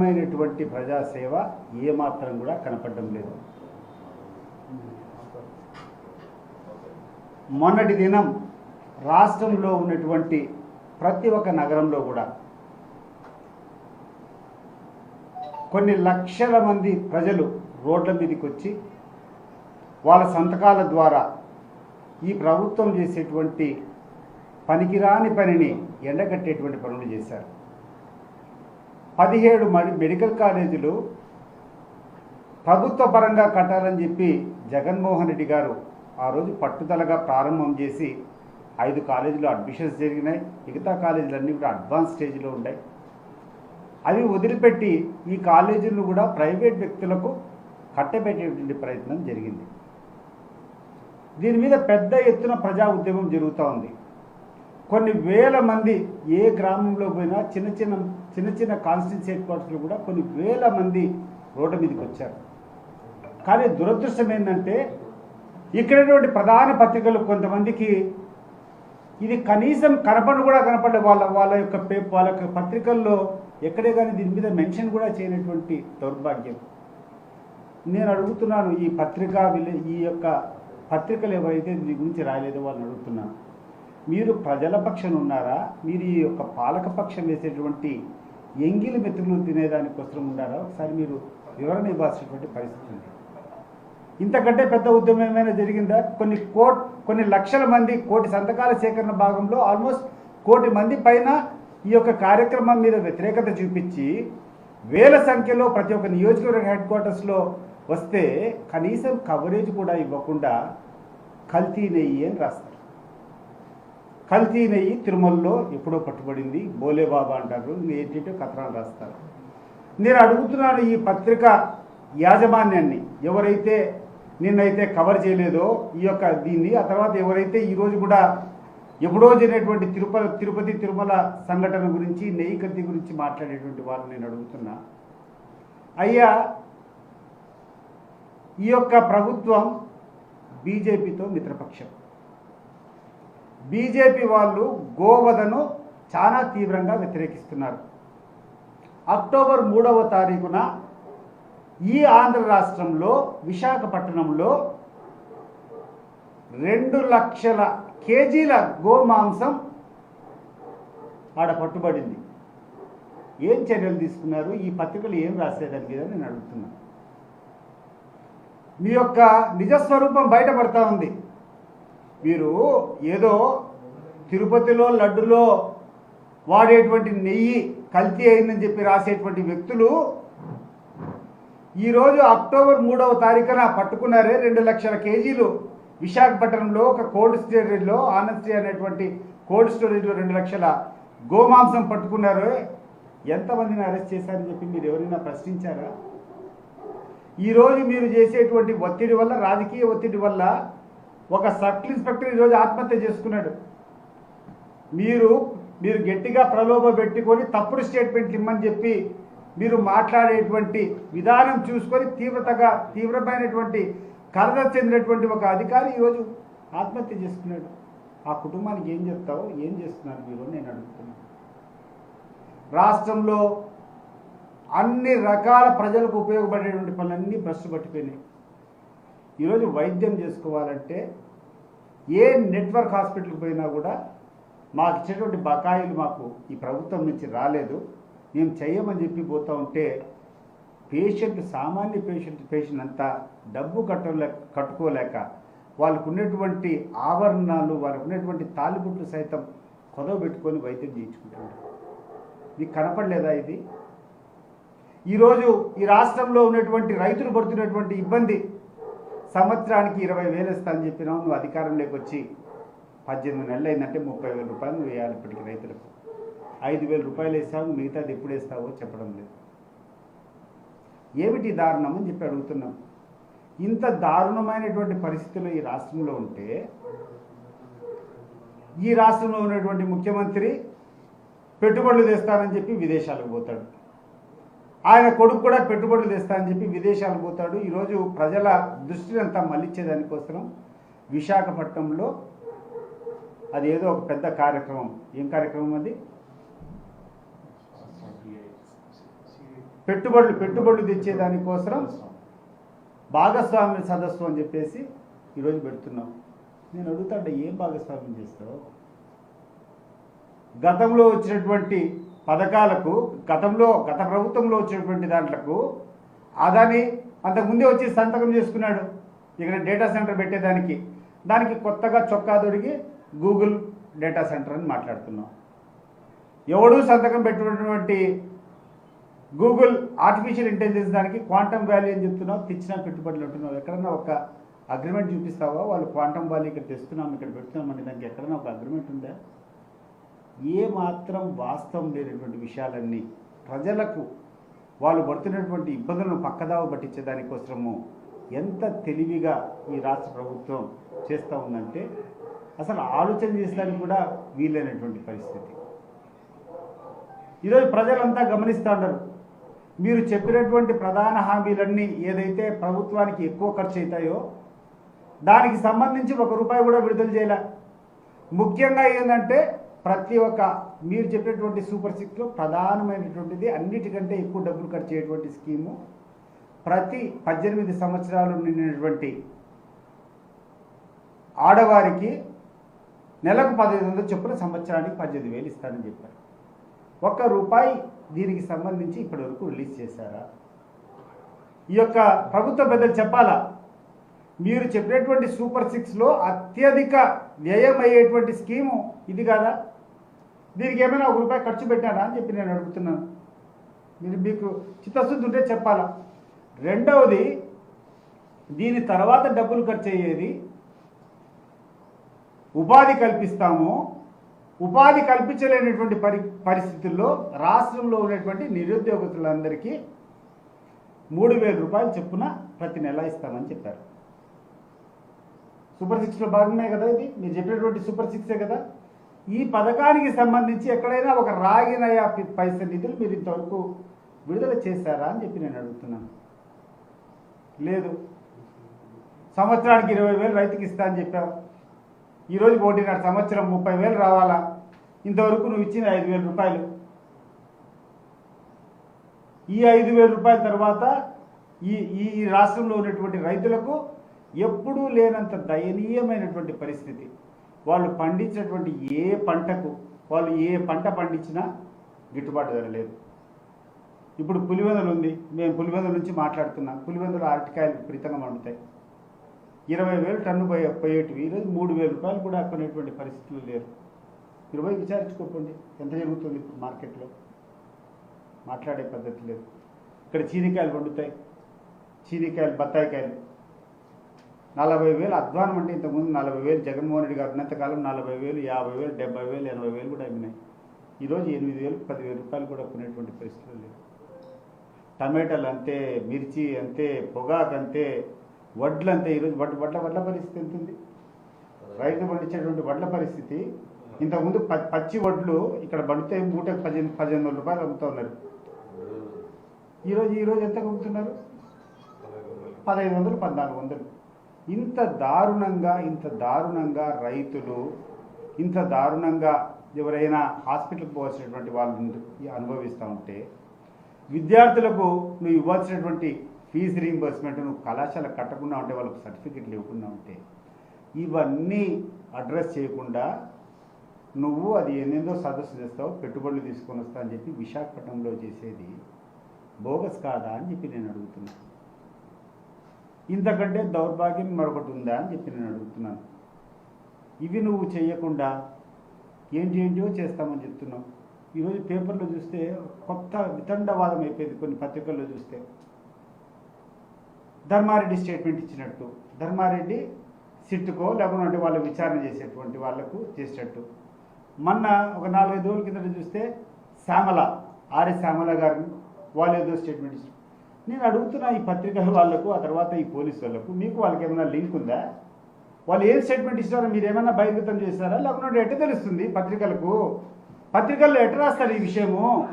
విధమైనటువంటి ప్రజాసేవ ఏమాత్రం కూడా కనపడడం లేదు. మొన్నటి దినం రాష్ట్రంలో ఉన్నటువంటి ప్రతి ఒక్క నగరంలో కూడా కొన్ని లక్షల మంది ప్రజలు రోడ్ల మీదకి వచ్చి వాళ్ళ సంతకాల ద్వారా ఈ ప్రభుత్వం చేసేటువంటి పనికిరాని పనిని ఎండగట్టేటువంటి పనులు చేశారు. పదిహేడు మరి మెడికల్ కాలేజీలు ప్రభుత్వ పరంగా కట్టాలని చెప్పి జగన్మోహన్ రెడ్డి గారు ఆ రోజు పట్టుదలగా ప్రారంభం చేసి ఐదు కాలేజీలు అడ్మిషన్స్ జరిగినాయి. మిగతా కాలేజీలన్నీ కూడా అడ్వాన్స్ స్టేజ్లో ఉన్నాయి. అవి వదిలిపెట్టి ఈ కాలేజీలను కూడా ప్రైవేట్ వ్యక్తులకు కట్టబెట్టేటువంటి ప్రయత్నం జరిగింది. దీని మీద పెద్ద ఎత్తున ప్రజా ఉద్యమం జరుగుతూ ఉంది. కొన్ని వేల మంది ఏ గ్రామంలో పోయినా చిన్న చిన్న చిన్న చిన్న కాన్స్టిట్యూన్సీ హెడ్ క్వార్టర్స్లో కూడా కొన్ని వేల మంది రోడ్డు మీదకి వచ్చారు. కానీ దురదృష్టం ఏంటంటే ఇక్కడటువంటి ప్రధాన పత్రికలు కొంతమందికి ఇది కనీసం కనపడు కూడా కనపడే వాళ్ళ వాళ్ళ యొక్క పే వాళ్ళ యొక్క పత్రికల్లో ఎక్కడే కానీ దీని మీద మెన్షన్ కూడా చేయనటువంటి దౌర్భాగ్యం. నేను అడుగుతున్నాను ఈ పత్రికా ఈ యొక్క పత్రికలు ఎవరైతే దీని గురించి రాయలేదో వాళ్ళని అడుగుతున్నాను. మీరు ప్రజల పక్షం ఉన్నారా? మీరు ఈ యొక్క పాలక పక్షం వేసేటువంటి ఎంగిలి మెతుకులు తినేదానికోసం ఉన్నారా ఒకసారి మీరు వివరణ ఇవ్వాల్సినటువంటి పరిస్థితి ఉంది. ఇంతకంటే పెద్ద ఉద్యమం ఏమైనా జరిగిందా? కొన్ని కోట్ కొన్ని లక్షల మంది కోటి సంతకాల సేకరణ భాగంలో ఆల్మోస్ట్ కోటి మంది పైన ఈ యొక్క కార్యక్రమం మీద వ్యతిరేకత చూపించి వేల సంఖ్యలో ప్రతి ఒక్క నియోజకవర్గ హెడ్ క్వార్టర్స్లో వస్తే కనీసం కవరేజ్ కూడా ఇవ్వకుండా కల్తీ నెయ్యి అని రాస్తారు. కల్తీ నెయ్యి తిరుమలలో ఎప్పుడో పట్టుబడింది. బోలే బాబా అంటారు. ఏంటంటే కథనాలు రాస్తారు. నేను అడుగుతున్నాను ఈ పత్రిక యాజమాన్యాన్ని. ఎవరైతే నిన్నైతే కవర్ చేయలేదో ఈ యొక్క దీన్ని ఆ తర్వాత ఎవరైతే ఈరోజు కూడా ఎప్పుడో జరిగినటువంటి తిరుపతి తిరుపతి తిరుమల సంఘటన గురించి నెయ్యి కత్తి గురించి మాట్లాడేటువంటి వాళ్ళు నేను అడుగుతున్నా. అయ్యా ఈ యొక్క ప్రభుత్వం బీజేపీతో మిత్రపక్షం. బీజేపీ వాళ్ళు గోవధను చాలా తీవ్రంగా వ్యతిరేకిస్తున్నారు. అక్టోబర్ మూడవ తారీఖున ఈ ఆంధ్ర రాష్ట్రంలో విశాఖపట్నంలో రెండు లక్షల కేజీల గోమాంసం ఆడ పట్టుబడింది. ఏం చర్యలు తీసుకున్నారు? ఈ పత్రికలు ఏం రాసేదాని మీద నేను అడుగుతున్నాను మీ యొక్క నిజస్వరూపం బయటపడతా ఉంది. మీరు ఏదో తిరుపతిలో లడ్డులో వాడేటువంటి నెయ్యి కల్తీ అయిందని చెప్పి రాసేటువంటి వ్యక్తులు ఈరోజు అక్టోబర్ మూడవ తారీఖున పట్టుకున్నారే రెండు లక్షల కేజీలు. విశాఖపట్నంలో ఒక కోల్డ్ స్టోరేజ్లో ఆనెస్టీ అనేటువంటి కోల్డ్ స్టోరేజ్లో రెండు లక్షల గోమాంసం పట్టుకున్నారు. ఎంతమందిని అరెస్ట్ చేశారని చెప్పి మీరు ఎవరైనా ప్రశ్నించారా? ఈరోజు మీరు చేసేటువంటి ఒత్తిడి వల్ల రాజకీయ ఒత్తిడి వల్ల ఒక సర్కిల్ ఇన్స్పెక్టర్ ఈరోజు ఆత్మహత్య చేసుకున్నాడు. మీరు మీరు గట్టిగా ప్రలోభ పెట్టుకొని తప్పుడు స్టేట్మెంట్లు ఇమ్మని చెప్పి మీరు మాట్లాడేటువంటి విధానం చూసుకొని తీవ్రతగా తీవ్రమైనటువంటి కరద చెందినటువంటి ఒక అధికారి ఈరోజు ఆత్మహత్య చేసుకున్నాడు. ఆ కుటుంబానికి ఏం చెప్తావు? ఏం చేస్తున్నారు మీరు నేను అడుగుతున్నాను రాష్ట్రంలో అన్ని రకాల ప్రజలకు ఉపయోగపడేటువంటి పనులన్నీ భ్రష్టు పట్టిపోయినాయి. ఈరోజు వైద్యం చేసుకోవాలంటే ఏ నెట్వర్క్ హాస్పిటల్కి పోయినా కూడా మాకు ఇచ్చేటువంటి బకాయిలు మాకు ఈ ప్రభుత్వం నుంచి రాలేదు. మేము చెయ్యమని చెప్పి పోతూ ఉంటే పేషెంట్ సామాన్య పేషెంట్ పేషెంట్ అంతా డబ్బు కట్టలే కట్టుకోలేక వాళ్ళకు ఉన్నటువంటి ఆభరణాలు వాళ్ళకు ఉన్నటువంటి తాలిబుట్లు సైతం కొదవ పెట్టుకొని వైద్యం చేయించుకుంటున్నారు. మీకు కనపడలేదా ఇది? ఈరోజు ఈ రాష్ట్రంలో ఉన్నటువంటి రైతులు పడుతున్నటువంటి ఇబ్బంది సంవత్సరానికి ఇరవై వేలు ఇస్తానని చెప్పినావు నువ్వు అధికారంలోకి వచ్చి పద్దెనిమిది నెలలు అయిందంటే ముప్పై వేల రూపాయలు నువ్వు వేయాలి ఇప్పటికి రైతులకు. ఐదు వేల రూపాయలు వేస్తావు మిగతాది ఎప్పుడు వేస్తావో చెప్పడం లేదు. ఏమిటి దారుణం అని చెప్పి అడుగుతున్నాం. ఇంత దారుణమైనటువంటి పరిస్థితులు ఈ రాష్ట్రంలో ఉంటే ఈ రాష్ట్రంలో ఉన్నటువంటి ముఖ్యమంత్రి పెట్టుబడులు తెస్తానని చెప్పి విదేశాలకు పోతాడు. ఆయన కొడుకు కూడా పెట్టుబడులు తెస్తానని చెప్పి విదేశాలకు పోతాడు. ఈరోజు ప్రజల దృష్టిని అంతా మళ్ళించేదానికోసం విశాఖపట్నంలో అది ఏదో ఒక పెద్ద కార్యక్రమం. ఏం కార్యక్రమం అది? పెట్టుబడులు పెట్టుబడులు తెచ్చేదానికోసం భాగస్వామ్య సదస్సు అని చెప్పేసి ఈరోజు పెడుతున్నాం. నేను అడుగుతాంటే ఏం భాగస్వామ్యం చేస్తావు? గతంలో వచ్చినటువంటి పథకాలకు గతంలో గత ప్రభుత్వంలో వచ్చినటువంటి దాంట్లకు అదాని అంతకుముందే వచ్చి సంతకం చేసుకున్నాడు. ఇక్కడ డేటా సెంటర్ పెట్టేదానికి. దానికి కొత్తగా చొక్కా దొడిగి గూగుల్ డేటా సెంటర్ అని మాట్లాడుతున్నాం. ఎవడూ సంతకం పెట్టినటువంటి గూగుల్ ఆర్టిఫిషియల్ ఇంటెలిజెన్స్ దానికి క్వాంటమ్ వ్యాలీ అని చెప్తున్నావు తెచ్చినా పెట్టుబడులు అంటున్నావు. ఎక్కడన్నా ఒక అగ్రిమెంట్ చూపిస్తావా? వాళ్ళు క్వాంటమ్ వ్యాలీ ఇక్కడ తెస్తున్నాం ఇక్కడ పెడుతున్నాం అని దానికి ఎక్కడన్నా ఒక అగ్రిమెంట్ ఉందా? ఏ మాత్రం వాస్తవం లేనటువంటి విషయాలన్నీ ప్రజలకు వాళ్ళు పడుతున్నటువంటి ఇబ్బందులను పక్కదావ పట్టించే దానికోసము ఎంత తెలివిగా ఈ రాష్ట్ర ప్రభుత్వం చేస్తూ ఉందంటే అసలు ఆలోచన చేసడానికి కూడా వీలైనటువంటి పరిస్థితి. ఈరోజు ప్రజలంతా గమనిస్తూ ఉండరు మీరు చెప్పినటువంటి ప్రధాన హామీలన్నీ ఏదైతే ప్రభుత్వానికి ఎక్కువ ఖర్చు అవుతాయో దానికి సంబంధించి ఒక రూపాయి కూడా విడుదల చేయలే. ముఖ్యంగా ఏంటంటే ప్రతి ఒక్క మీరు చెప్పినటువంటి సూపర్ సిక్స్లో ప్రధానమైనటువంటిది అన్నిటికంటే ఎక్కువ డబ్బులు ఖర్చు అయ్యేటువంటి స్కీము. ప్రతి పద్దెనిమిది సంవత్సరాలు నిండినటువంటి ఆడవారికి నెలకు పదిహేను వందల చొప్పున సంవత్సరానికి పద్దెనిమిది వేలు ఇస్తానని చెప్పారు. ఒక్క రూపాయి దీనికి సంబంధించి ఇప్పటి వరకు రిలీజ్ చేశారా? ఈ యొక్క ప్రభుత్వ పెద్దలు చెప్పాలా? మీరు చెప్పినటువంటి సూపర్ సిక్స్లో అత్యధిక వ్యయం అయ్యేటువంటి స్కీము ఇది కాదా? దీనికి ఏమైనా ఒక రూపాయి ఖర్చు పెట్టారా అని చెప్పి నేను అడుగుతున్నాను. మీరు మీకు చిత్తశుద్ధి ఉంటే చెప్పాలా? రెండవది దీని తర్వాత డబ్బులు ఖర్చు అయ్యేది ఉపాధి కల్పిస్తాము. ఉపాధి కల్పించలేనటువంటి పరి పరిస్థితుల్లో రాష్ట్రంలో ఉన్నటువంటి నిరుద్యోగులందరికీ మూడు వేల రూపాయలు చొప్పున ప్రతి నెల ఇస్తామని చెప్పారు. సూపర్ సిక్స్లో భాగమే కదా ఇది? మీరు చెప్పినటువంటి సూపర్ సిక్సే కదా? ఈ పథకానికి సంబంధించి ఎక్కడైనా ఒక రాగినయా పైస నిధులు మీరు ఇంతవరకు విడుదల చేశారా అని చెప్పి నేను అడుగుతున్నాను. లేదు. సంవత్సరానికి ఇరవై వేలు రైతుకి ఇస్తా అని చెప్పావు. ఈరోజు ఒకటిన్నర సంవత్సరం ముప్పై వేలు రావాలా? ఇంతవరకు నువ్వు ఇచ్చిన ఐదు వేల రూపాయలు. ఈ ఐదు వేల రూపాయల తర్వాత ఈ ఈ రాష్ట్రంలో ఉన్నటువంటి రైతులకు ఎప్పుడూ లేనంత దయనీయమైనటువంటి పరిస్థితి. వాళ్ళు పండించినటువంటి ఏ పంటకు వాళ్ళు ఏ పంట పండించినా గిట్టుబాటు ధర లేదు. ఇప్పుడు పులివెందులు ఉంది. మేము పులివెందుల నుంచి మాట్లాడుతున్నాం. పులివెందులు అరటికాయలు విపరీతంగా పండుతాయి ఇరవై వేలు టన్ను పోయే పోయేటివి. ఈరోజు మూడు వేల రూపాయలు కూడా కొనేటువంటి పరిస్థితులు లేరు. ఇరవై విచారించుకోకండి. ఎంత జరుగుతుంది ఇప్పుడు మార్కెట్లో? మాట్లాడే పద్ధతి లేదు. ఇక్కడ చీనికాయలు పండుతాయి చీనికాయలు బత్తాయికాయలు. నలభై వేలు అధ్వానం అంటే ఇంతకుముందు నలభై వేలు జగన్మోహన్ రెడ్డి గారు ఉన్నంతకాలం నలభై వేలు యాభై వేలు డెబ్బై వేలు ఎనభై వేలు కూడా అమ్మినాయి ఈరోజు ఎనిమిది వేలు పదివేల రూపాయలు కూడా కొనేటువంటి పరిస్థితులు లేవు. టమాటాలు అంతే మిర్చి అంతే పొగాకు అంతే వడ్లు అంతే. ఈరోజు వడ్ల వడ్ల వడ్ల పరిస్థితి ఎంత ఉంది రైతు పండించేటువంటి వడ్ల పరిస్థితి. ఇంతకుముందు పచ్చి వడ్లు ఇక్కడ పడితే మూటకు పదిహేను పదిహేను వందల రూపాయలు అమ్ముతూ ఉన్నారు ఈరోజు ఈరోజు ఎంత అమ్ముతున్నారు? పదహైదు వందలు పద్నాలుగు వందలు. ఇంత దారుణంగా ఇంత దారుణంగా రైతులు ఇంత దారుణంగా ఎవరైనా హాస్పిటల్కి పోవాల్సినటువంటి వాళ్ళు అనుభవిస్తూ ఉంటే విద్యార్థులకు నువ్వు ఇవ్వాల్సినటువంటి ఫీజు రీంబర్స్మెంట్ నువ్వు కళాశాల కట్టకుండా ఉంటే వాళ్ళకి సర్టిఫికెట్లు ఇవ్వకుండా ఉంటే ఇవన్నీ అడ్రస్ చేయకుండా నువ్వు అది ఎన్నెందో సదస్సు చేస్తావు పెట్టుబడులు తీసుకొని వస్తా అని చెప్పి విశాఖపట్నంలో చేసేది బోగస్ కాదా అని చెప్పి నేను అడుగుతున్నాను ఇంతకంటే దౌర్భాగ్యం మరొకటి ఉందా అని చెప్పి నేను అడుగుతున్నాను. ఇవి నువ్వు చేయకుండా ఏంటి ఏంటివో చేస్తామని చెప్తున్నావు. ఈరోజు పేపర్లో చూస్తే కొత్త వితండవాదం అయిపోయింది కొన్ని పత్రికల్లో చూస్తే. ధర్మారెడ్డి స్టేట్మెంట్ ఇచ్చినట్టు ధర్మారెడ్డి సిట్టుకో లేకుంటే వాళ్ళు విచారణ చేసేటువంటి వాళ్ళకు చేసినట్టు. మొన్న ఒక నాలుగైదు రోజుల కిందట చూస్తే శ్యామల ఆర్య శ్యామల గారు వాళ్ళు ఏదో స్టేట్మెంట్ ఇచ్చారు. నేను అడుగుతున్నా ఈ పత్రికల వాళ్ళకు ఆ తర్వాత ఈ పోలీసు వాళ్ళకు. మీకు వాళ్ళకి ఏమైనా లింక్ ఉందా? వాళ్ళు ఏం స్టేట్మెంట్ ఇస్తారో మీరు ఏమైనా బహిర్గతం చేస్తారా? లేకుంటే ఎట్ట తెలుస్తుంది పత్రికలకు. పత్రికల్లో ఎట్ట రాస్తారు ఈ విషయము?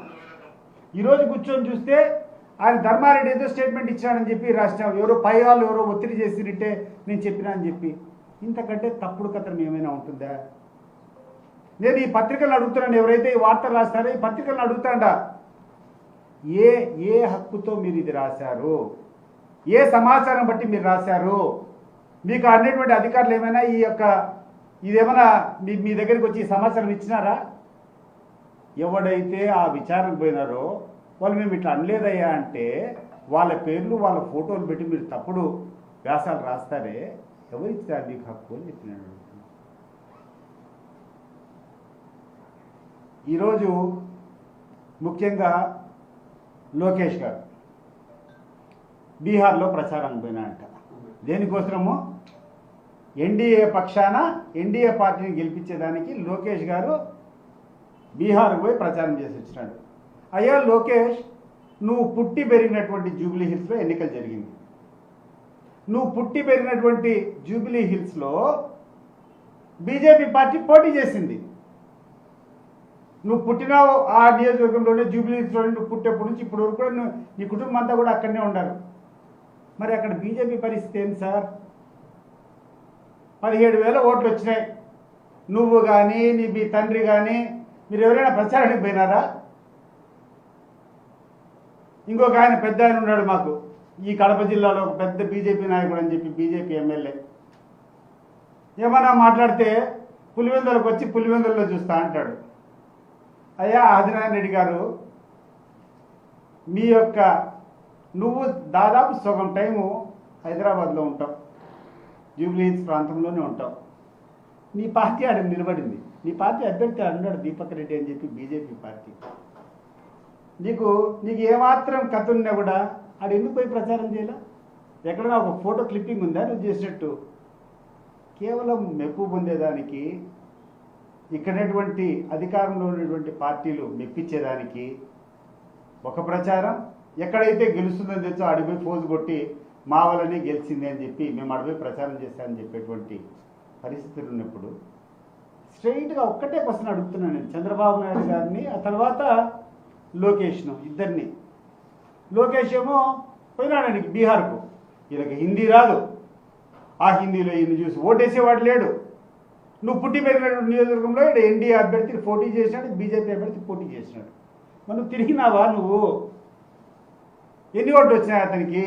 ఈరోజు కూర్చొని చూస్తే ఆయన ధర్మారెడ్డి ఏదో స్టేట్మెంట్ ఇచ్చాడని చెప్పి రాసినాం ఎవరో పై వాళ్ళు ఎవరో ఒత్తిడి చేసినట్టే నేను చెప్పినా అని చెప్పి. ఇంతకంటే తప్పుడు కథనం ఏమైనా ఉంటుందా? నేను ఈ పత్రికలను అడుగుతున్నాను. ఎవరైతే ఈ వార్తలు రాస్తారో ఈ పత్రికలను అడుగుతాడా. ఏ ఏ హక్కుతో మీరు ఇది రాశారు? ఏ సమాచారం బట్టి మీరు రాశారు? మీకు అనేటువంటి అధికారులు ఏమైనా ఈ యొక్క ఇదేమైనా మీ మీ దగ్గరికి వచ్చి సమాచారం ఇచ్చినారా? ఎవడైతే ఆ విచారణకు పోయినారో వాళ్ళు మేము ఇట్లా అనలేదయ్యా అంటే వాళ్ళ పేర్లు వాళ్ళ ఫోటోలు పెట్టి మీరు తప్పుడు వ్యాసాలు రాస్తారే? ఎవరు ఇచ్చారు మీకు హక్కు అని చెప్పినాడు. ఈరోజు ముఖ్యంగా లోకేష్ గారు. బీహార్లో ప్రచారానికి పోయినాడంట దేనికోసము ఎన్డీఏ పక్షాన ఎన్డీఏ పార్టీని గెలిపించేదానికి లోకేష్ గారు బీహార్కు పోయి ప్రచారం చేసి వచ్చినాడు. అయ్యా లోకేష్ నువ్వు పుట్టి పెరిగినటువంటి జూబ్లీ హిల్స్లో ఎన్నికలు జరిగింది. నువ్వు పుట్టి పెరిగినటువంటి జూబ్లీ హిల్స్లో బీజేపీ పార్టీ పోటీ చేసింది. నువ్వు పుట్టినావు ఆ నియోజకవర్గంలోనే జూబ్లీ నువ్వు పుట్టేప్పటి నుంచి ఇప్పటి వరకు కూడా నువ్వు నీ కుటుంబం అంతా కూడా అక్కడనే ఉన్నారు మరి అక్కడ బీజేపీ పరిస్థితి ఏంటి సార్? పదిహేడు వేల ఓట్లు వచ్చినాయి. నువ్వు కానీ నీ మీ తండ్రి కానీ మీరు ఎవరైనా ప్రచారానికి పోయినారా? ఇంకొక ఆయన పెద్ద ఆయన ఉన్నాడు మాకు. ఈ కడప జిల్లాలో ఒక పెద్ద బీజేపీ నాయకుడు అని చెప్పి బీజేపీ ఎమ్మెల్యే. ఏమన్నా మాట్లాడితే పులివెందులకు వచ్చి పులివెందుల్లో చూస్తా అంటాడు. అయ్యా ఆదినారాయణ రెడ్డి గారు మీ యొక్క నువ్వు దాదాపు సగం టైము హైదరాబాద్లో ఉంటావు జూబ్లీహిల్స్ ప్రాంతంలోనే ఉంటావు. నీ పార్టీ ఆడ నిలబడింది. నీ పార్టీ అభ్యర్థి అన్నాడు దీపక్ రెడ్డి అని చెప్పి బీజేపీ పార్టీ. నీకు నీకు ఏమాత్రం కథ ఉన్నా కూడా ఆడ ఎందుకు పోయి ప్రచారం చేయాల? ఎక్కడైనా ఒక ఫోటో క్లిప్పింగ్ ఉందా? నువ్వు చేసినట్టు. కేవలం మెప్పు పొందేదానికి ఇక్కడటువంటి అధికారంలో ఉన్నటువంటి పార్టీలు మెప్పించేదానికి ఒక ప్రచారం ఎక్కడైతే గెలుస్తుందని తెచ్చో అడిపోయి ఫోజు కొట్టి మా వల్లనే గెలిచింది అని చెప్పి మేము అడిపోయి ప్రచారం చేస్తామని చెప్పేటువంటి పరిస్థితులు ఉన్నప్పుడు స్ట్రైట్గా ఒక్కటే క్వశ్చన్ అడుగుతున్నాను నేను. చంద్రబాబు నాయుడు గారిని ఆ తర్వాత లోకేష్ను ఇద్దరిని. లోకేష్ ఏమో పోయినాడు బీహార్కు. వీళ్ళకి హిందీ రాదు. ఆ హిందీలో ఈయన చూసి ఓటేసేవాడు లేడు. నువ్వు పుట్టి పెరిగినటువంటి నియోజకవర్గంలో ఇక్కడ ఎన్డీఏ అభ్యర్థి పోటీ చేసినాడు బీజేపీ అభ్యర్థి పోటీ చేసినాడు. మరి నువ్వు తిరిగినావా నువ్వు? ఎన్ని ఓట్లు వచ్చినాయి అతనికి?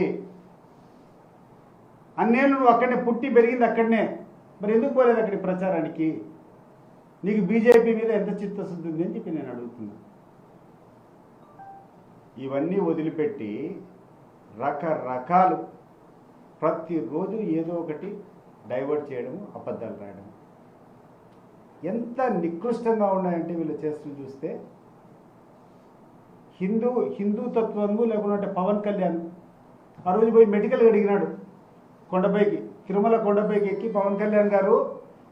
అన్నేళ్ళు నువ్వు అక్కడనే పుట్టి పెరిగింది అక్కడనే. మరి ఎందుకు పోలేదు అక్కడి ప్రచారానికి? నీకు బీజేపీ మీద ఎంత చిత్తశుద్ధి ఉంది అని చెప్పి నేను అడుగుతున్నా. ఇవన్నీ వదిలిపెట్టి రకరకాలు ప్రతిరోజు ఏదో ఒకటి డైవర్ట్ చేయడము అబద్ధాలు రాయడం ఎంత నికృష్టంగా ఉన్నాయంటే వీళ్ళు చేస్తున్న చూస్తే హిందూ హిందూ తత్వము లేకుంటే పవన్ కళ్యాణ్ ఆ రోజు పోయి మెడికల్ అడిగినాడు కొండపైకి తిరుమల కొండపైకి ఎక్కి పవన్ కళ్యాణ్ గారు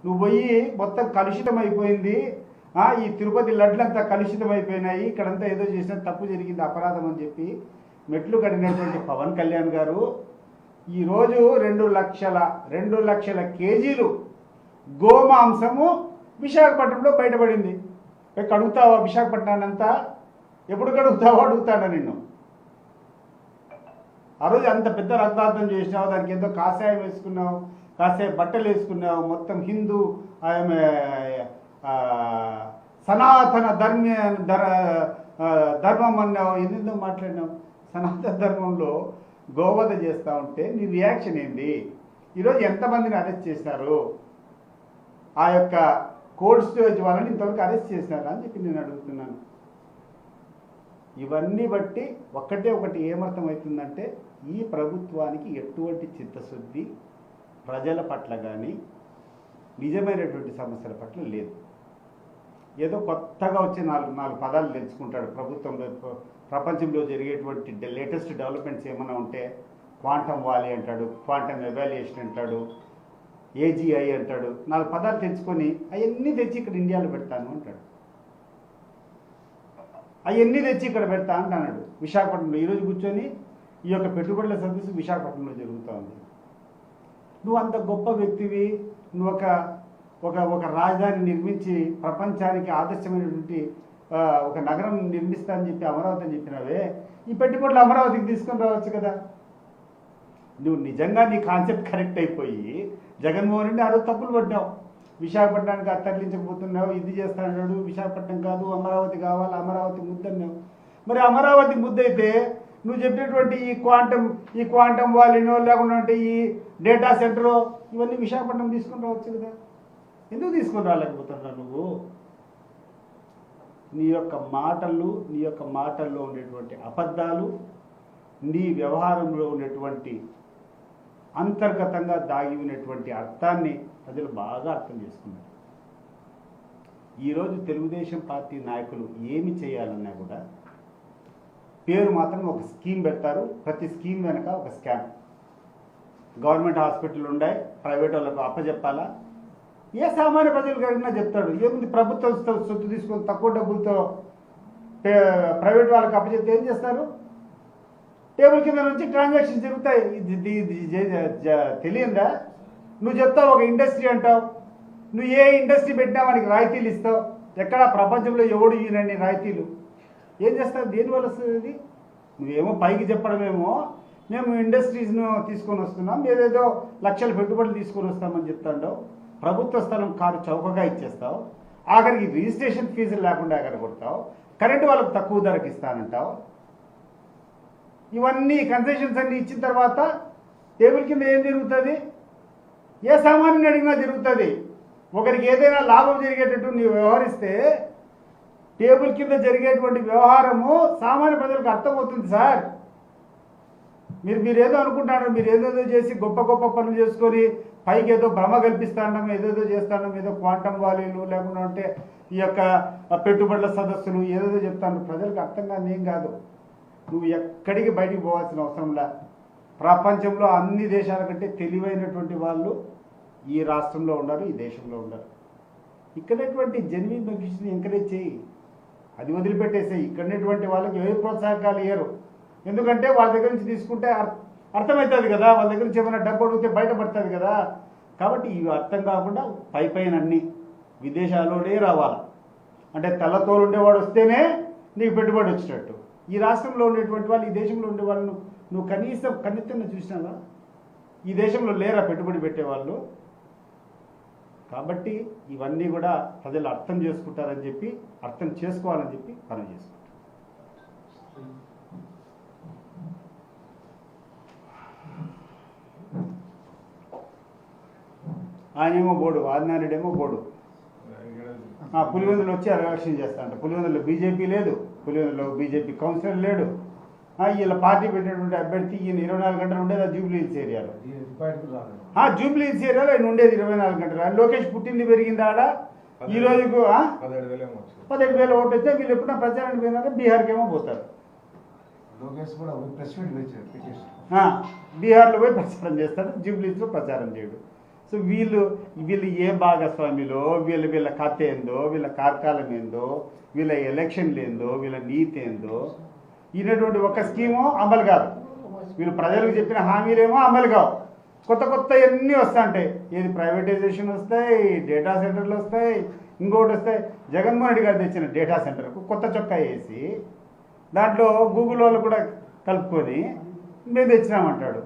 నువ్వు పోయి మొత్తం కలుషితం అయిపోయింది ఈ తిరుపతి లడ్లంతా కలుషితం అయిపోయినాయి ఇక్కడంతా ఏదో చేసిన తప్పు జరిగింది అపరాధం అని చెప్పి మెట్లు కడిగినటువంటి పవన్ కళ్యాణ్ గారు ఈరోజు రెండు లక్షల రెండు లక్షల కేజీలు గోమాంసము విశాఖపట్నంలో బయటపడింది. పోయి కడుగుతావా విశాఖపట్నాన్ని అంతా ఎప్పుడు కడుగుతావో అడుగుతాడా నిన్ను? ఆ రోజు అంత పెద్ద రక్తార్థం చేసినావు దానికి ఎంతో కాషాయం వేసుకున్నావు కాసేపు బట్టలు వేసుకున్నావు మొత్తం హిందూ ఆమె సనాతన ధర్మ ధర ధర్మం అన్నావు ఎందుకు మాట్లాడినావు? సనాతన ధర్మంలో గోవధ చేస్తూ ఉంటే నీ రియాక్షన్ ఏంది? ఈరోజు ఎంతమందిని అరెస్ట్ చేశారు? ఆ యొక్క కోల్డ్ స్టోరేజ్ వాళ్ళని ఇంతవరకు అరెస్ట్ చేసినారా అని చెప్పి నేను అడుగుతున్నాను. ఇవన్నీ బట్టి ఒక్కటే ఒకటి ఏమర్థమవుతుందంటే ఈ ప్రభుత్వానికి ఎటువంటి చిత్తశుద్ధి ప్రజల పట్ల కానీ నిజమైనటువంటి సమస్యల పట్ల లేదు. ఏదో కొత్తగా వచ్చే నాలుగు నాలుగు పదాలు తెలుసుకుంటాడు ప్రభుత్వంలో ప్రపంచంలో జరిగేటువంటి లేటెస్ట్ డెవలప్మెంట్స్ ఏమైనా ఉంటే క్వాంటమ్ వాలీ అంటాడు క్వాంటమ్ ఎవాల్యుయేషన్ అంటాడు ఏజీఐ అంటాడు. నాలుగు పదాలు తెచ్చుకొని అవన్నీ తెచ్చి ఇక్కడ ఇండియాలో పెడతాను అంటాడు. అవన్నీ తెచ్చి ఇక్కడ పెడతా అంటున్నాడు విశాఖపట్నంలో ఈరోజు కూర్చొని ఈ యొక్క పెట్టుబడుల సదస్సు విశాఖపట్నంలో జరుగుతూ ఉంది. నువ్వు అంత గొప్ప వ్యక్తివి. నువ్వు ఒక ఒక ఒక రాజధాని నిర్మించి ప్రపంచానికి ఆదర్శమైనటువంటి ఒక నగరం నిర్మిస్తా అని చెప్పి అమరావతి అని చెప్పినావే. ఈ పెట్టుబడులు అమరావతికి తీసుకొని రావచ్చు కదా. నువ్వు నిజంగా నీ కాన్సెప్ట్ కరెక్ట్ అయిపోయి జగన్మోహన్ రెడ్డి ఆ రోజు తప్పులు పడ్డావు. విశాఖపట్నానికి అది తరలించకపోతున్నావు ఇది చేస్తాడు విశాఖపట్నం కాదు అమరావతి కావాలి అమరావతి ముద్దన్నావు. మరి అమరావతి ముద్ద అయితే నువ్వు చెప్పినటువంటి ఈ క్వాంటమ్ ఈ క్వాంటమ్ వాలినో లేకుంటే ఈ డేటా సెంటరో ఇవన్నీ విశాఖపట్నం తీసుకుని రావచ్చు కదా. ఎందుకు తీసుకుని రాలేకపోతున్నావు నువ్వు? నీ యొక్క మాటలు నీ యొక్క మాటల్లో ఉండేటువంటి అబద్ధాలు నీ వ్యవహారంలో ఉన్నటువంటి అంతర్గతంగా దాగి ఉన్నటువంటి అర్థాన్ని ప్రజలు బాగా అర్థం చేసుకున్నారు. ఈరోజు తెలుగుదేశం పార్టీ నాయకులు ఏమి చేయాలన్నా కూడా పేరు మాత్రం ఒక స్కీమ్ పెడతారు. ప్రతి స్కీమ్ వెనక ఒక స్కామ్. గవర్నమెంట్ హాస్పిటల్ ఉండే ప్రైవేట్ వాళ్ళకు అప్పచెప్పాలా ఏ సామాన్య ప్రజలకు అడిగినా చెప్తాడు. ఏముంది ప్రభుత్వం సొత్తు తీసుకొని తక్కువ డబ్బులతో ప్రైవేట్ వాళ్ళకి అప్పచెప్తే ఏం చేస్తారు? టేబుల్ కింద నుంచి ట్రాన్సాక్షన్స్ జరుగుతాయి. ఇది తెలియందా? నువ్వు చెప్తావు ఒక ఇండస్ట్రీ అంటావు. నువ్వు ఏ ఇండస్ట్రీ పెట్టినా వానికి రాయితీలు ఇస్తావు. ఎక్కడ ప్రపంచంలో ఎవడు ఈయనని రాయితీలు? ఏం చేస్తావు దేనివల్ల వస్తుంది ఇది? నువ్వేమో పైకి చెప్పడమేమో. మేము ఇండస్ట్రీస్ను తీసుకొని వస్తున్నాం. ఏదేదో లక్షల పెట్టుబడులు తీసుకొని వస్తామని చెప్తాండవు. ప్రభుత్వ స్థలం కారు చౌకగా ఇచ్చేస్తావు. ఆఖరికి రిజిస్ట్రేషన్ ఫీజులు లేకుండా ఎక్కడ కొడతావు కరెంటు వాళ్ళకి తక్కువ ధరకి ఇస్తానంటావు. ఇవన్నీ కన్సెషన్స్ అన్ని ఇచ్చిన తర్వాత టేబుల్ కింద ఏం జరుగుతుంది? ఏ సామాన్యుని అడిగినా జరుగుతుంది. ఒకరికి ఏదైనా లాభం జరిగేటట్టు నీవు వ్యవహరిస్తే టేబుల్ కింద జరిగేటువంటి వ్యవహారము సామాన్య ప్రజలకు అర్థమవుతుంది సార్. మీరు మీరేదో అనుకుంటున్నారు మీరు ఏదేదో చేసి గొప్ప గొప్ప పనులు చేసుకొని పైకి ఏదో భ్రమ కల్పిస్తాండం ఏదేదో చేస్తాండం ఏదో క్వాంటమ్ వాలీలు లేకుండా అంటే ఈ యొక్క పెట్టుబడుల సదస్సులు ఏదేదో చెప్తాను ప్రజలకు అర్థం కాదు ఏం కాదు. నువ్వు ఎక్కడికి బయటికి పోవాల్సిన అవసరంలా ప్రపంచంలో అన్ని దేశాల కంటే తెలివైనటువంటి వాళ్ళు ఈ రాష్ట్రంలో ఉన్నారు ఈ దేశంలో ఉన్నారు. ఇక్కడటువంటి జెన్యున్ బెనిఫిట్స్ని ఎంకరేజ్ చేయి. అది వదిలిపెట్టేసేయి. ఇక్కడనేటువంటి వాళ్ళకి ఏ ప్రోత్సాహకాలు ఇయ్యరు. ఎందుకంటే వాళ్ళ దగ్గర నుంచి తీసుకుంటే అర్- అర్థమవుతుంది కదా. వాళ్ళ దగ్గర నుంచి ఏమైనా డబ్బు అడిగితే బయటపడుతుంది కదా. కాబట్టి ఇవి అర్థం కాకుండా పై పైన అన్ని విదేశాల్లోనే రావాలి. అంటే తెల్లతోలు ఉండేవాడు వస్తేనే నీకు పెట్టుబడి వచ్చినట్టు ఈ రాష్ట్రంలో ఉండేటువంటి వాళ్ళు ఈ దేశంలో ఉండే వాళ్ళను నువ్వు కనీసం కన్నెత్తన్న చూసినావా? ఈ దేశంలో లేరా పెట్టుబడి పెట్టేవాళ్ళు? కాబట్టి ఇవన్నీ కూడా ప్రజలు అర్థం చేసుకుంటారని చెప్పి అర్థం చేసుకోవాలని చెప్పి పని చేసుకుంటారు ఆయనేమో బోడు ఆదినారాయణేమో బోడు. ఆ, పులివెందులు వచ్చి ఎలక్షన్ చేస్తాంట పులివెందులు బీజేపీ లేదు. పులివెందులో బీజేపీ కౌన్సిలర్ లేడు. వీళ్ళ పార్టీ పెట్టినటువంటి అభ్యర్థి ఈయన ఇరవై నాలుగు గంటలు ఉండేది ఆ జూబ్లీ హిల్స్ ఏరియాలో. జూబ్లీ హిల్స్ ఏరియాలో ఆయన ఉండేది ఇరవై నాలుగు గంటలు. ఆయన లోకేష్ పుట్టింది పెరిగింది ఆడ. ఈ రోజుకు పదిహేడు వేలు ఓటు వస్తే వీళ్ళు ఎప్పుడైనా ప్రచారానికి పోయినాక బీహార్కి ఏమో పోతారు. బీహార్లో పోయి ప్రచారం చేస్తారు జూబ్లీస్లో ప్రచారం చేయడు. సో వీళ్ళు వీళ్ళు ఏ భాగస్వామిలో వీళ్ళ వీళ్ళ కథ ఏందో వీళ్ళ కార్కాలం ఏందో వీళ్ళ ఎలక్షన్లు ఏందో వీళ్ళ నీతి ఏందో ఈయనటువంటి ఒక స్కీము అమలు కాదు. వీళ్ళు ప్రజలకు చెప్పిన హామీలేమో అమలు కావు. కొత్త కొత్త అన్నీ వస్తాంటాయి ఏది ప్రైవేటైజేషన్ వస్తాయి డేటా సెంటర్లు వస్తాయి ఇంకోటి వస్తాయి జగన్మోహన్ రెడ్డి గారు తెచ్చిన డేటా సెంటర్కు కొత్త చొక్కా వేసి దాంట్లో గూగుల్ వాళ్ళు కూడా కలుపుకొని మేము తెచ్చినామంటాడు.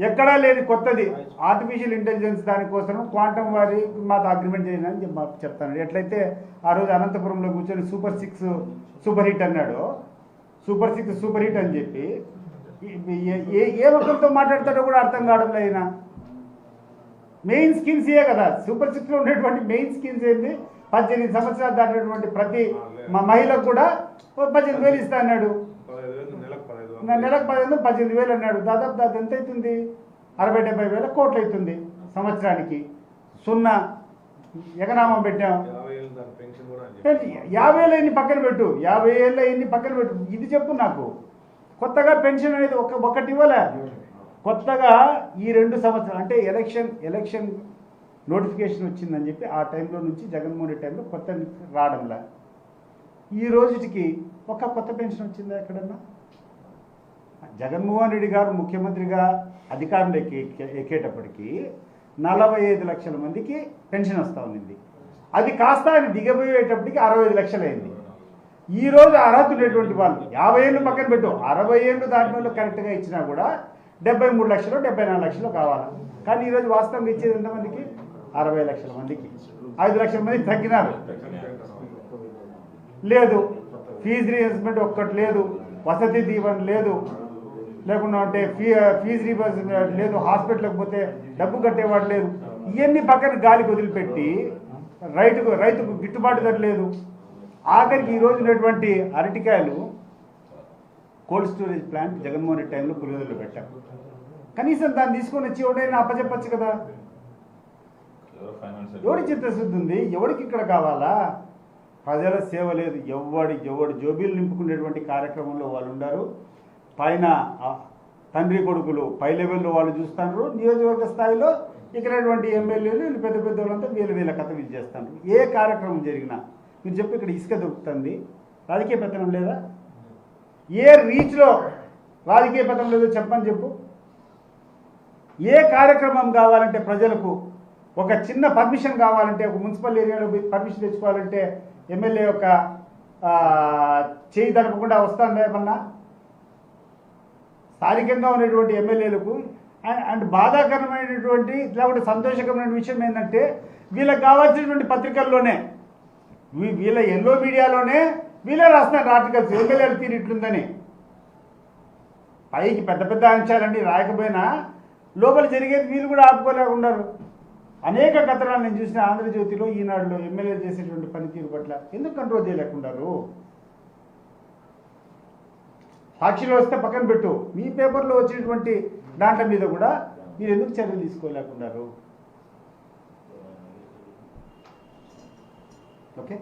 ఎక్కడా లేని కొత్తది. ఆర్టిఫిషియల్ ఇంటెలిజెన్స్ దానికోసం క్వాంటమ్ వారి మాతో అగ్రిమెంట్ చేయండి అని చెప్తాను ఎట్లయితే ఆ రోజు అనంతపురంలో కూర్చొని సూపర్ సిక్స్ సూపర్ హిట్ అన్నాడు. సూపర్ సిక్స్ సూపర్ హిట్ అని చెప్పి ఏ- ఏ ఏ ఒక్కరితో మాట్లాడతాడో కూడా అర్థం కావడం లేదు మెయిన్ స్కిన్స్ ఏ కదా. సూపర్ సిక్స్లో ఉండేటువంటి మెయిన్ స్కిన్స్ ఏంది? పద్దెనిమిది సంవత్సరాలు దాటినటువంటి ప్రతి మా మహిళకు కూడా పద్దెనిమిది వేలు ఇస్తా అన్నాడు. నెలకు పదిహేను పద్దెనిమిది వేలు అన్నాడు. దాదాపు దాదాపు ఎంత అవుతుంది? అరవై డెబ్బై వేల కోట్లు అవుతుంది సంవత్సరానికి. సున్నా ఎకనామం పెట్టాం. యాభై ఏళ్ళు పక్కన పెట్టు. యాభై ఏళ్ళ ఎన్ని పక్కన పెట్టు. ఇది చెప్పు నాకు. కొత్తగా పెన్షన్ అనేది ఒక ఒకటి ఇవ్వలే. కొత్తగా ఈ రెండు సంవత్సరాలు అంటే ఎలక్షన్ ఎలక్షన్ నోటిఫికేషన్ వచ్చిందని చెప్పి ఆ టైంలో నుంచి జగన్మోహన్ రెడ్డి టైంలో కొత్త రావడంలా. ఈ రోజుకి ఒక కొత్త పెన్షన్ వచ్చిందా ఎక్కడన్నా? జగన్మోహన్ రెడ్డి గారు ముఖ్యమంత్రిగా అధికారంలో ఎక్కే ఎక్కేటప్పటికి నలభై ఐదు లక్షల మందికి పెన్షన్ వస్తూ ఉండింది. అది కాస్త ఆయన దిగబోయేటప్పటికి అరవై ఐదు లక్షలు అయింది. ఈరోజు రోజు అర్హత ఉండేటువంటి వాళ్ళు యాభై ఏళ్ళు పక్కన పెట్టు అరవై ఏళ్ళు దాని వాళ్ళు కరెక్ట్గా ఇచ్చినా కూడా డెబ్బై మూడు లక్షలు డెబ్బై నాలుగు లక్షలు కావాలి? కానీ ఈరోజు వాస్తవంగా ఇచ్చేది ఎంతమందికి అరవై లక్షల మందికి. ఐదు లక్షల మంది తగ్గినారు. లేదు. ఫీజు రీఎంబర్స్మెంట్ ఒక్కటి లేదు. వసతి దీవెన లేదు. లేకుండా అంటే ఫీ ఫీజు రీఎంబర్స్మెంట్ లేదు హాస్పిటల్కి పోతే డబ్బు కట్టేవాడు లేదు. ఇవన్నీ పక్కన గాలికి వదిలిపెట్టి రైతుకు రైతుకు గిట్టుబాటు ధర లేదు. ఆఖరికి ఈ ఉన్నటువంటి అరటికాయలు cold storage plant Jaganmohan Reddy టైంలో పులివెదులు పెట్టాం. కనీసం దాన్ని తీసుకొని వచ్చి ఎవడైనా అప్పచెప్పచ్చు కదా. ఎవడి చిత్తశుద్ధి ఉంది? ఎవడికి ఇక్కడ కావాలా? ప్రజల సేవ లేదు. ఎవడు ఎవడు జోబీలు నింపుకునేటువంటి కార్యక్రమంలో వాళ్ళు ఉన్నారు. పైన తండ్రి కొడుకులు పై లెవెల్లో వాళ్ళు చూస్తున్నారు నియోజకవర్గ స్థాయిలో ఇక్కడటువంటి ఎమ్మెల్యేలు వీళ్ళు పెద్ద పెద్ద వాళ్ళంతా వీళ్ళ వీళ్ళ కథ వీళ్ళు చేస్తారు ఏ కార్యక్రమం జరిగినా. మీరు చెప్పి ఇక్కడ ఇసుక దొరుకుతుంది. రాజకీయ పెత్తనం లేదా? ఏ రీచ్లో రాజకీయ పెత్తనం లేదో చెప్పని చెప్పు. ఏ కార్యక్రమం కావాలంటే ప్రజలకు ఒక చిన్న పర్మిషన్ కావాలంటే ఒక మున్సిపల్ ఏరియాలో పోయి పర్మిషన్ తెచ్చుకోవాలంటే ఎమ్మెల్యే యొక్క చేయి దడపకుండా వస్తాను ఏమన్నా? స్థానికంగా ఉన్నటువంటి ఎమ్మెల్యేలకు అండ్- బాధాకరమైనటువంటి లేకుంటే సంతోషకరమైన విషయం ఏంటంటే వీళ్ళకి కావాల్సినటువంటి పత్రికల్లోనే వీళ్ళ ఎల్లో మీడియాలోనే వీళ్ళే రాస్తున్నారు ఆర్టికల్స్. ఎమ్మెల్యేలు తీరు ఇట్లుందని. పైకి పెద్ద పెద్ద అంశాలన్నీ రాయకపోయినా లోపల జరిగేది వీళ్ళు కూడా ఆపుకోలేకున్నారు అనేక కథనాలు నేను చూసిన ఆంధ్రజ్యోతిలో ఈనాడులో ఎమ్మెల్యే చేసేటువంటి పనితీరు పట్ల ఎందుకు కంట్రోల్ చేయలేకున్నారు సాక్షిలో వస్తే పక్కన పెట్టు. మీ పేపర్లో వచ్చినటువంటి దాంట్ల మీద కూడా మీరు ఎందుకు చర్యలు తీసుకోలేకున్నారు? ఓకే?